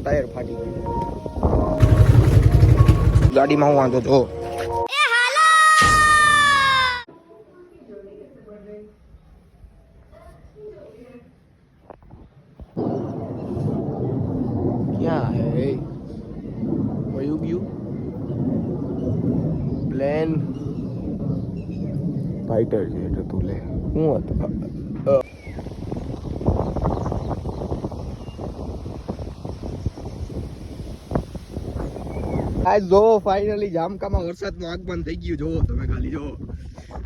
Tyre ફાટી ગયું. ગાડીમાં હું વાંધો જો ક્યાં હે? વયું ગયું? પ્લેન? ફાઈટર છે એટલે તું લે. હું હતો? આજ જો ફાઇનલી જામકામાં વરસાદનું આગમન થઈ ગયું. જો તમે ખાલી જો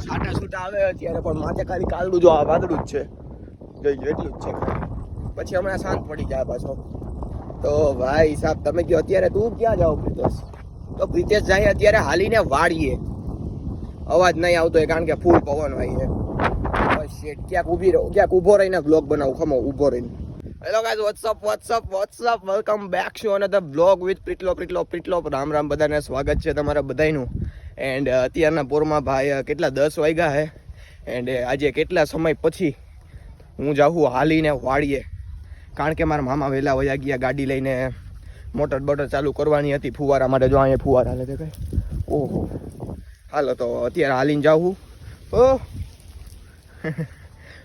છાટા છૂટા આવે અત્યારે, પણ માથે ખાલી કાલડું જો, આ વાદળું જ છે. જોઈ એટલું જ છે પછી હમણાં શાંત પડી જાય પાછો. તો ભાઈ સાહેબ, તમે કહો, અત્યારે તું ક્યાં જાવ પ્રિતેશ? તો પ્રિતેશ જાય, અત્યારે હાલીને વાળીએ અવાજ નહીં આવતો હોય કારણ કે ફૂલ પવન હોય છે. ક્યાંક ઊભી રહો, ક્યાંક ઊભો રહીને બ્લોગ બનાવું, ખમો, ઊભો રહીને. Hello guys what's up what's up what's up welcome back show અને the blog with પ્રિટલો પ્રિટલો પ્રિટલો Ram Ram, બધાને સ્વાગત છે તમારા બધાનું એન્ડ અત્યારના પોરમાં ભાઈ કેટલા દસ વાગ્યા હે? એન્ડ આજે કેટલા સમય પછી હું જાઉં હાલીને વાળીએ કારણ કે મારા મામા વહેલા વયા ગયા ગાડી લઈને. મોટર બોટર ચાલુ કરવાની હતી ફુવારા માટે. જો અહીંયા ફુવારા હાલે કઈ. ઓહો. હાલો તો અત્યારે હાલીને જાઉં ઓ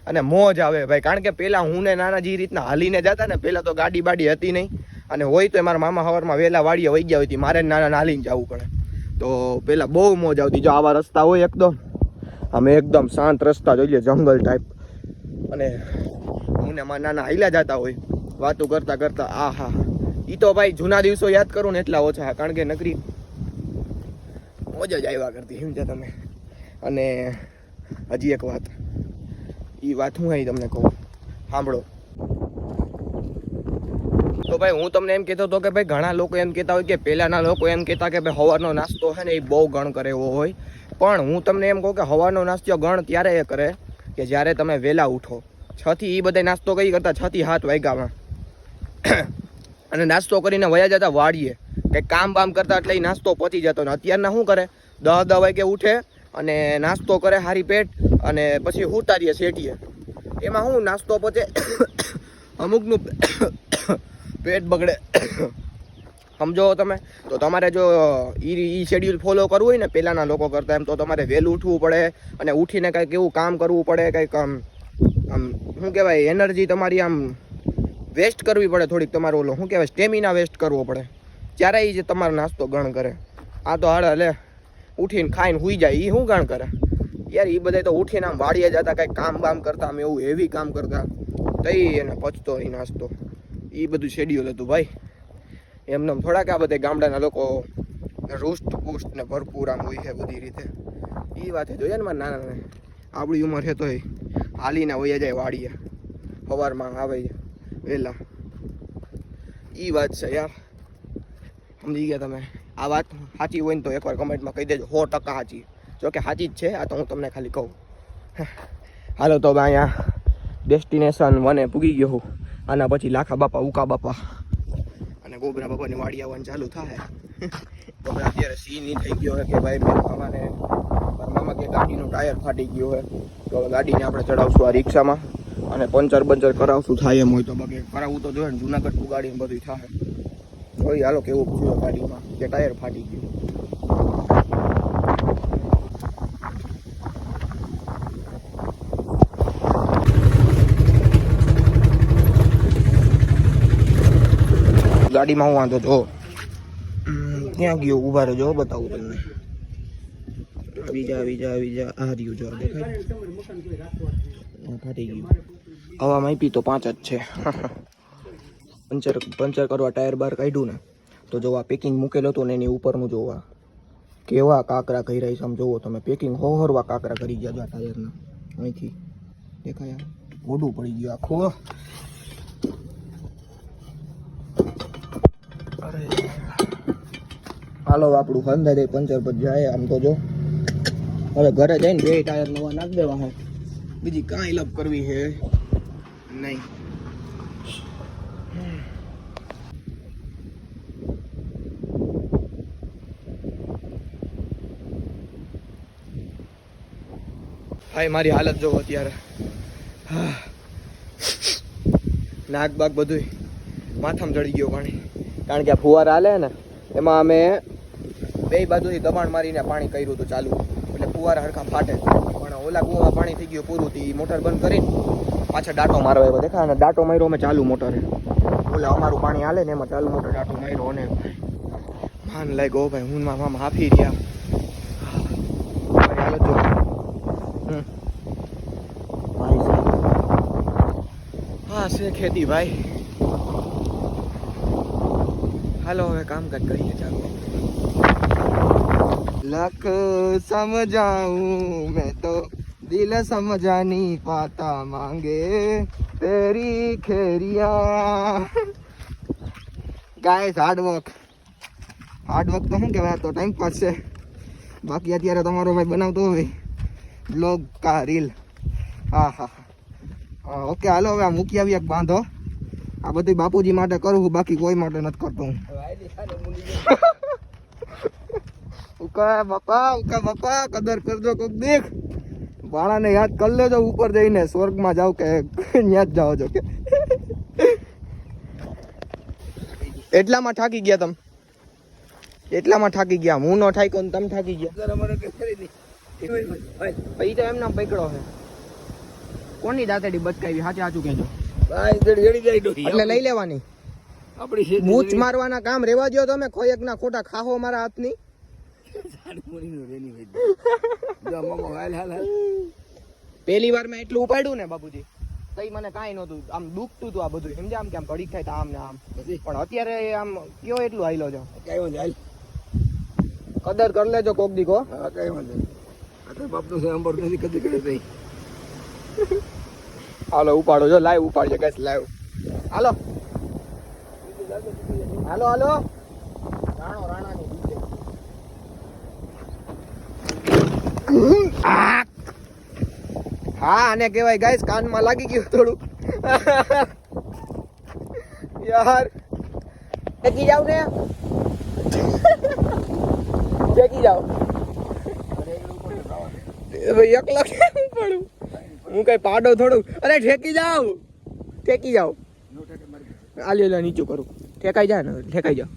અને મોજ આવે. ભાઈ, કારણ કે પહેલાં હું ને નાના જે રીતના હાલીને જતા ને પહેલાં તો ગાડી બાડી હતી નહીં. અને હોય તો મારા મામા હવારમાં વહેલા વાડીએ વહી ગયા હોય મારે નાના હાલીને જવું પડે. તો પહેલાં બહુ મોજ આવતી. જો આવા રસ્તા હોય એકદમ. અમે એકદમ શાંત રસ્તા જોઈએ જંગલ ટાઈપ અને હું ને મારા નાના હાલ્યા જતા હોય. વાતો કરતા કરતા, આ હા એ તો ભાઈ જૂના દિવસો યાદ કરું ને એટલા ઓછા. કારણ કે નકરી મોજ જ આવ્યા કરતી. સમજ્યા તમે. અને હજી એક વાત. એ વાત હું અહીં તમને કહું? સાંભળો. તો ભાઈ, હું તમને એમ કહેતો હતો કે ભાઈ, ઘણા લોકો એમ કહેતા હોય કે પહેલાંના લોકો એમ કહેતા કે ભાઈ હવારનો નાસ્તો છે ને એ બહુ ગણ કરે એવો હોય. પણ હું તમને એમ કહું કે હવારનો નાસ્તો ગણ ત્યારે એ કરે કે જ્યારે તમે વહેલા ઉઠો. છથી એ બધા નાસ્તો કઈ કરતા? છથી હાથ વાગ્યામાં. અને નાસ્તો કરીને વયા જતા વાળીએ કંઈક કામ બામ કરતા એટલે એ નાસ્તો પહોંચી જતો ને અત્યારના શું કરે? દહ દહ વાગે ઉઠે અને નાસ્તો કરે હારી પેટ. અને પછી ઉતારીએ શેટીએ એમાં શું નાસ્તો પહોંચે અમુકનું પેટ બગડે. સમજો તમે? તો તમારે જો એ શેડ્યુલ ફોલો કરવું હોય ને પહેલાંના લોકો કરતા એમ, તો તમારે વહેલું ઉઠવું પડે અને ઉઠીને કંઈક એવું કામ કરવું પડે, કંઈક આમ આમ, શું કહેવાય એનર્જી તમારી આમ વેસ્ટ કરવી પડે થોડીક તમારો ઓલો, શું કહેવાય સ્ટેમિના વેસ્ટ કરવો પડે. ત્યારે એ જે તમારો નાસ્તો ગણ કરે. આ તો હાડે લે, ઉઠીને ખાઈને હુઈ જાય એ શું ગણ કરે? યાર એ બધા તો ઉઠીને આમ વાડીએ જતા કંઈક કામ બામ કરતા અમે એવું હેવી કામ કરતા. તઈ એને પચતો એ નાસ્તો. એ બધું શેડ્યુલ હતું ભાઈ. એમને થોડાક આ બધા ગામડાના લોકો રૂષ્ટ પુષ્ટ ને ભરપૂર આમ હોય છે બધી રીતે. એ વાત જોઈએ ને મારા નાના આપણી ઉંમર છે તોય. હાલીને વયા જાય વાડીએ. સવારમાં આવે વહેલા. એ વાત છે યાર. સમજી ગયા તમે? આ વાત સાચી હોય ને તો એકવાર કમેન્ટમાં કહી દેજો, સો ટકા સાચી. જો કે સાચી જ છે, આ તો હું તમને ખાલી કહું. હાલો તો અહીંયા ડેસ્ટિનેશન વને પૂગી ગયો હું. આના પછી લાખા બાપા, ઉકા બાપા અને ગોબરા બાપાની વાડી આવવાનું ચાલુ થાય. ગોબરા અત્યારે સીન નહીં થઈ ગયો હોય કે ભાઈ મારા મામાને મામા કે ગાડીનું ટાયર ફાટી ગયું હોય તો હવે ગાડીને આપણે ચડાવશું આ રિક્ષામાં અને પંચર બંચર કરાવશું થાય એમ હોય તો બાકી કરાવવું તો જોઈએ ને, જુનાગઢ ગાડીને બધું થાય. જોઈ હાલો કેવું થયું ગાડીમાં કે ટાયર ફાટી ગયું. ગાડીમાં હું વાંધો જો ક્યાં ગયો? ઊભા રહેજો બતાવું તમને. બીજા બીજા આવી જા આવી જા. આ રહ્યું જો ફાટી ગયું. હવા માપી તો પાંચ જ છે. પંચર પંચર કરવા ટાયર બહાર કાઢ્યું ને, તો જો આ પેકિંગ મૂકેલો હતું ને એની ઉપરનું જોવા. કેવા કાકરા કરી રહી આમ જોવો તમે. પેકિંગ હોહરવા કાકરા કરી ગયા ટાયરના. અહીંથી. દેખાયા ગોડું પડી ગયું આખું હાલો, આપણું અંદાજે પંચર પર જાય, આમ તો જો. હવે ઘરે જઈને બે ટાયર નવા નાખી દેવા હે. બીજી કાંઈ લપ કરવી છે નહીં. ભાઈ મારી હાલત જોવો અત્યારે. નાક બાક બધું માથામાં ચડી ગયો પાણી. કારણ કે આ ફુવારા હાલે ને, એમાં અમે બે બાજુથી દબાણ મારીને પાણી કર્યું હતું ચાલુ. એટલે ફુવારા હરખા ફાટે પણ ઓલા કૂવામાં પાણી થઈ ગયું પૂરું થી મોટર બંધ કરીને પાછા ડાટો મારવા આવ્યો દેખા અને ડાટો માર્યો અમે ચાલુ મોટરે. ઓલા અમારું પાણી હાલે ને એમાં ચાલુ મોટર ડાટો માર્યો અને માન લાગ્યો ભાઈ, હું મામા હાફી રહ્યા. હા છે ખેતી ભાઈ હાલો, હવે કામકાજ કરીએ ચાલો. લખ સમજાઉં મેં તો, દિલ સમજા નહીં પાતા માંગે. તેરી ખેરિયા. ગાઈસ હાર્ડવર્ક હાર્ડવર્ક તો શું કહેવાય, તો ટાઈમ પાસ છે. બાકી અત્યારે તમારો ભાઈ બનાવતો હોય બ્લોગ કા રીલ હા હા હા. ઓકે હાલો, હવે આ મૂકી આવી એક બાંધો. આ બધું બાપુજી માટે કરું છું બાકી કોઈ માટે નથી કરતો હું. ઉકા બાપા ઉકા બાપા કદર કરજો કોક દેખ બાળાને યાદ કરી લેજો ઉપર જઈને સ્વર્ગમાં જાવ કે ત્યાં જ જાઓ છો કે. એટલામાં થાકી ગયા તમે. એટલામાં થાકી ગયા. હું ન થાક્યો ને તમે થાકી ગયા. તો એમના પકડો છે. કોની દાંતડી બચકાવી? સાચે સાચું કહેજો. એટલે લઈ લેવાની. મૂછ મારવાના કામ રેવા દો તમે ખોયક ના ખોટા ખાહો મારા હાથની. પહેલી વાર મેં એટલું ઉપાડ્યું ને બાબુજી તઈ મને કાંઈ નહોતું આમ દુખતું હતું આ બધું. સમજે આમ કે આમ ભડી થાય આમ ને આમ. પણ અત્યારે આમ કયો એટલું હાઈલો છો? કદર કરી લેજો કોક દીકો હાલો ઉપાડો જો લાઈવ ઉપાડજો ગેસ લાઈવ હાલો. હાલો હાલો. રાણો હા આને કહેવાય ગાઈસ કાનમાં લાગી ગયું થોડું યાર. ચેકી જાવ ને. ચેકી જાવ ભાઈ એકલા કેમ પડું? હું કઈ પાડો થોડું. અરે ઠેકી જાવ ઠેકી જાવ આલી લે નીચું કરું. ઠેકાઈ જાય ને, ઠેકાઈ જાવ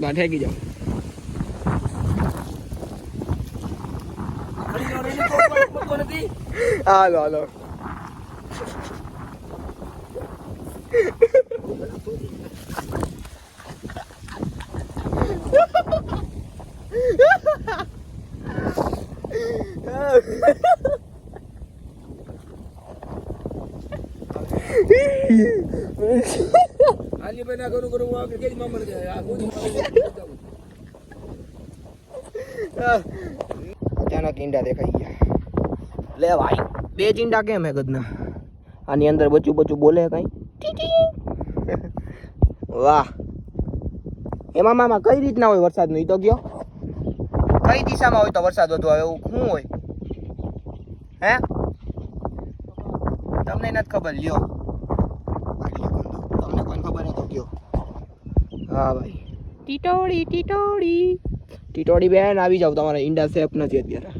ના ઠેકી જાવ હાલો હાલો. અચાનક ઈંડા દેખાઈ ગયા. લે ભાઈ, બે જ ઈંડા કેમ હે ગદના? આની અંદર બચું બચું બોલે કઈ? વાહ. એમાં મામા કઈ રીતના હોય વરસાદ ઈ તો ગયો કઈ દિશામાં હોય તો વરસાદ વધુ આવે એવું શું હોય? હે? તમને નથી ખબર લ્યો. તમને કોઈ ખબર તો કયો. હા ભાઈ. ટીટોડી ટીટોડી ટીટોડી બેન આવી જાવ તમારે ઈંડા સેફ નથી અત્યારે.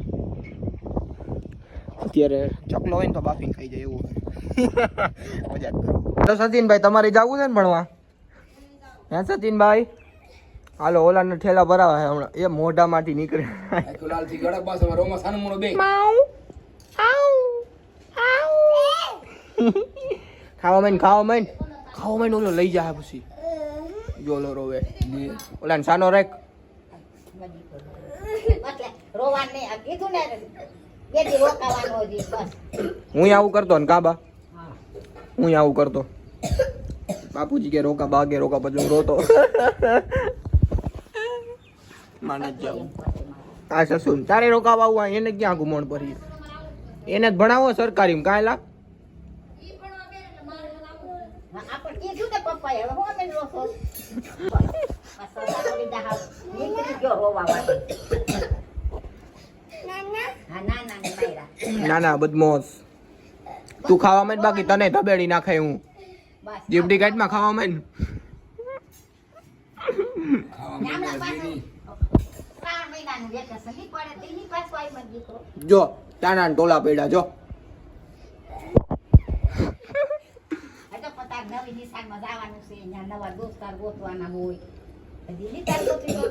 અત્યારે ચકલો હોય ને તો બાફીને ખાઈ જાય એવું હોય. મજાક તો સચિનભાઈ તમારે જવું છે ને ભણવા? હે સચિનભાઈ? હાલો ઓલાને ઠેલા ભરાવા છે હમણાં. એ મોઢા માંથી નીકળે ખાવા મેન ખાવા મેન ખાવા મેન ઓલો લઈ જાય પછી. જો ઓલો રોવે. સાનો કીધું ને રોકાવાનું હજી હું આવું કરતો ને કાબા? હું આવું કરતો. બાપુજી કે રોકા બા કે રોકા પછી હું રોતો. માને જ જાઉં. આ સસુન તારે રોકાવા આવું એને ક્યાં ઘુમણ ભરી એને જ ભણાવો સરકારી કાંઈ લાગ? ને ના ના ને માયરા ના ના બદમોસ તું ખાવા માં બાકી તને ધબેડી નાખે હું. જીપડી ગાઈડમાં ખાવા માં મહિનાનું વેકેશન નહીં પડે તેની પાછું આવી મને દીકરો. જો તાના ટોલા પડ્યા જો. તો પતા નવી નિશાળમાં જવાનું છે અહીંયા નવા દોસ્તાર ગોતવાના હોય. હજી નિશાળ ગોતી તો